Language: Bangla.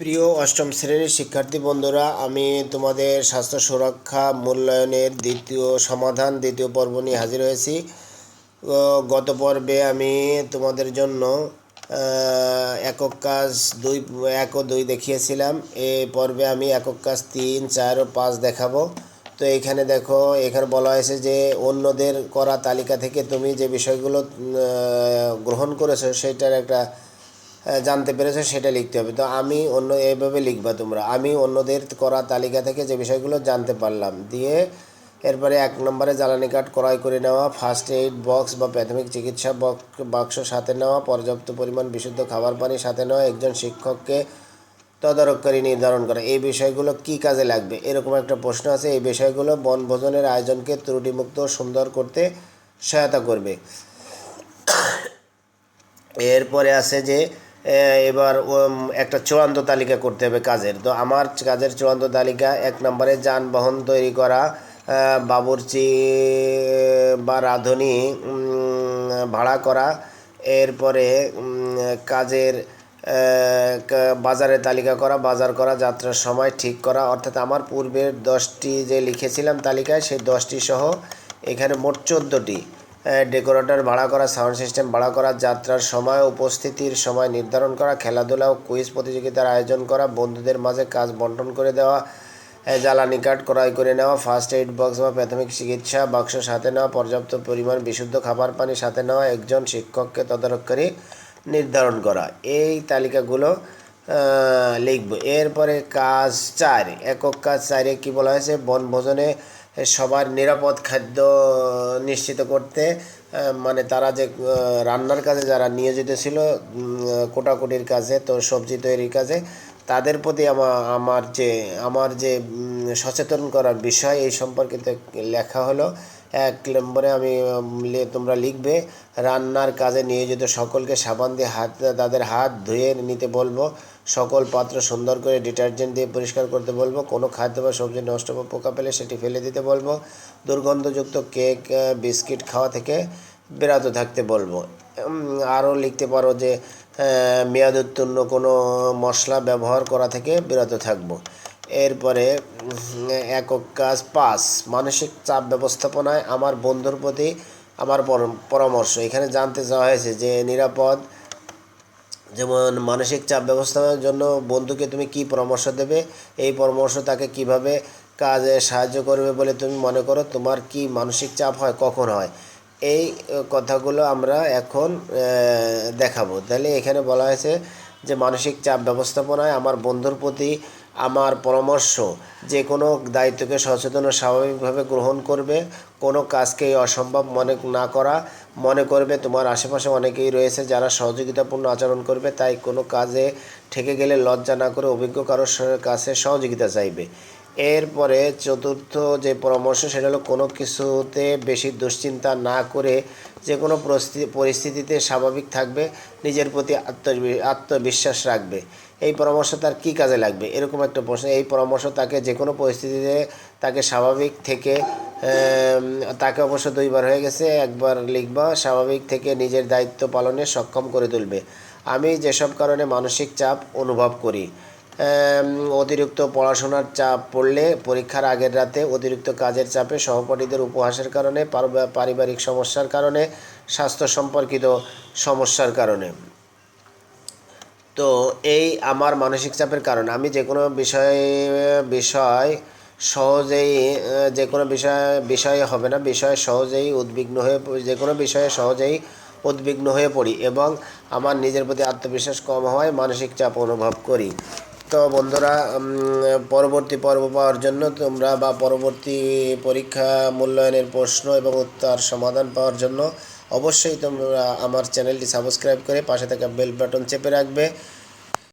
প্রিয় অষ্টম শ্রেণির শিক্ষার্থী বন্ধুরা, আমি তোমাদের স্বাস্থ্য সুরক্ষা মূল্যায়নের দ্বিতীয় সমাধান, দ্বিতীয় পর্ব নিয়ে হাজির হয়েছি। গত পর্বে আমি তোমাদের জন্য একক কাজ দুই, এক ও দুই দেখিয়েছিলাম। এ পর্বে আমি একক কাজ তিন, চার ও পাঁচ দেখাবো। তো এখানে দেখো, এখানে বলা হয়েছে যে অন্যদের করা তালিকা থেকে তুমি যে বিষয়গুলো গ্রহণ করেছ, সেটার একটা জানতে পেরেছ সেটা লিখতে হবে। তো আমি অন্য এইভাবে লিখবা তোমরা। আমি অন্যদের করা তালিকা থেকে যে বিষয়গুলো জানতে পারলাম, দিয়ে এরপরে এক নম্বরে জ্বালানি কাঠ ক্রয় করে নেওয়া ফার্স্ট এইড বক্স বা প্রাথমিক চিকিৎসা বাক্স সাথে নেওয়া, পর্যাপ্ত পরিমাণ বিশুদ্ধ খাবার পানি সাথে নেওয়া, একজন শিক্ষককে তদারককারী নির্ধারণ করা। এই বিষয়গুলো কি কাজে লাগবে? এরকম একটা প্রশ্ন আছে। এই বিষয়গুলো বনভোজনের আয়োজনকে ত্রুটিমুক্ত সুন্দর করতে সহায়তা করবে। এরপরে আছে যে এবার একটা চূড়ান্ত তালিকা করতে হবে কাজের। তো আমার কাজের চূড়ান্ত তালিকা, এক নম্বরে যানবাহন তৈরি করা বাবুর্চি বা রাঁধুনি ভাড়া করা। এরপরে কাজের বাজারের তালিকা করা, বাজার করা, যাত্রার সময় ঠিক করা। অর্থাৎ আমার পূর্বের দশটি যে লিখেছিলাম তালিকায়, সেই দশটি সহ এখানে মোট চোদ্দোটি। ডেকোরেটর ভাড়া করা, সাউন্ড সিস্টেম ভাড়া করা, যাত্রার সময়, উপস্থিতির সময় নির্ধারণ করা, খেলাধুলা ও কুইজ প্রতিযোগিতার আয়োজন করা, বন্ধুদের মাঝে কাজ বন্টন করে দেওয়া জ্বালানি কাঠ ক্রয় করে নেওয়া ফার্স্ট এইড বক্স বা প্রাথমিক চিকিৎসা বাক্স সাথে নেওয়া, পর্যাপ্ত পরিমাণ বিশুদ্ধ খাবার পানি সাথে নেওয়া, একজন শিক্ষককে তদারককারী নির্ধারণ করা। এই তালিকাগুলো লিখব। এরপরে কাজ চার, একক কাজ চারে কী বলা হয়েছে? বনভোজনে সবার নিরাপদ খাদ্য নিশ্চিত করতে মানে তারা যে রান্নার কাজে যারা নিয়োজিত ছিল কোটাকুটির কাজে, তো সবজি তৈরির কাজে, তাদের প্রতি আমার আমার যে আমার যে সচেতন করার বিষয় এই সম্পর্কিত লেখা হলো এক নম্বরে আমি তোমরা লিখবে রান্নার কাজে নিয়োজিত সকলকে সাবান দিয়ে হাত তাদের হাত ধুয়ে নিতে বলব। সকল পাত্র সুন্দর করে ডিটারজেন্ট দিয়ে পরিষ্কার করতে বলব। কোনো খাদ্য বা সবজি নষ্ট বা পোকা পেলে সেটি ফেলে দিতে বলব। দুর্গন্ধযুক্ত কেক বিস্কিট খাওয়া থেকে বিরত থাকতে বলব। আরও লিখতে পারো যে আহ, মেয়াদ উত্তীর্ণ কোনো মশলা ব্যবহার করা থেকে বিরত থাকব। এরপরে একক কাজ পাঁচ, মানসিক চাপ ব্যবস্থাপনায় আমার বন্ধুর প্রতি আমার পর- পরামর্শ। এখানে জানতে চাওয়া হয়েছে যে, নিরাপদ, যেমন মানসিক চাপ ব্যবস্থাপনার জন্য বন্ধুকে তুমি কি পরামর্শ দেবে? এই পরামর্শ তাকে কীভাবে কাজে সাহায্য করবে বলে তুমি মনে করো? তোমার কি মানসিক চাপ হয়? কখন হয়? এই কথাগুলো আমরা এখন দেখাবো। তাহলে এখানে বলা হয়েছে যে, মানসিক চাপ ব্যবস্থাপনায় আমার বন্ধুর প্রতি আমার পরামর্শ, যে কোনো দায়িত্বকে সচেতন ও স্বাভাবিকভাবে গ্রহণ করবে, কোনো কাজকেই অসম্ভব মনে না করা। মনে করবে তোমার আশেপাশে অনেকেই রয়েছে যারা সহযোগিতাপূর্ণ আচরণ করবে, তাই কোনো কাজে ঠেকে গেলে লজ্জা না করে অভিজ্ঞ কারোর কাছে সহযোগিতা চাইবে। এরপরে চতুর্থ যে পরামর্শ, সেটা হলো কোনো কিছুতে বেশি দুশ্চিন্তা না করে যে কোনো পরিস্থিতিতে স্বাভাবিক থাকবে, নিজের প্রতি আত্মবি- আত্মবিশ্বাস রাখবে। এই পরামর্শ তার কী কাজে লাগবে? এরকম একটা প্রশ্ন। এই পরামর্শ তাকে যে কোনো পরিস্থিতিতে তাকে স্বাভাবিক থেকে তাকে অবশ্য দুইবার হয়ে গেছে, একবার লিখবা, স্বাভাবিক থেকে নিজের দায়িত্ব পালনে সক্ষম করে তুলবে। আমি যেসব কারণে মানসিক চাপ অনুভব করি অতিরিক্ত পড়াশোনার চাপ পড়লে পরীক্ষার আগের রাতে অতিরিক্ত কাজের চাপে সহপাঠীদের উপহাসের কারণে, পার- পারিবারিক সমস্যার কারণে, স্বাস্থ্য সম্পর্কিত সমস্যার কারণে। তো এই আমার মানসিক চাপের কারণ। আমি যে কোনো বিষয়ে, বিষয় সহজেই, যে কোনো বিষয়, বিষয়ে হবে না, বিষয়ে সহজেই উদ্বিগ্ন হয়ে, যে কোনো বিষয়ে সহজেই উদ্বিগ্ন হয়ে পড়ি এবং আমার নিজের প্রতি আত্মবিশ্বাস কম হওয়ায় মানসিক চাপ অনুভব করি। তো বন্ধুরা পরবর্তী পর্ব পাওয়ার জন্য তোমরা বা পরবর্তী পরীক্ষা মূল্যায়নের প্রশ্ন এবং উত্তর সমাধান পাওয়ার জন্য অবশ্যই তোমরা আমার চ্যানেলটি সাবস্ক্রাইব করে পাশে থাকা বেল বাটন চেপে রাখবে।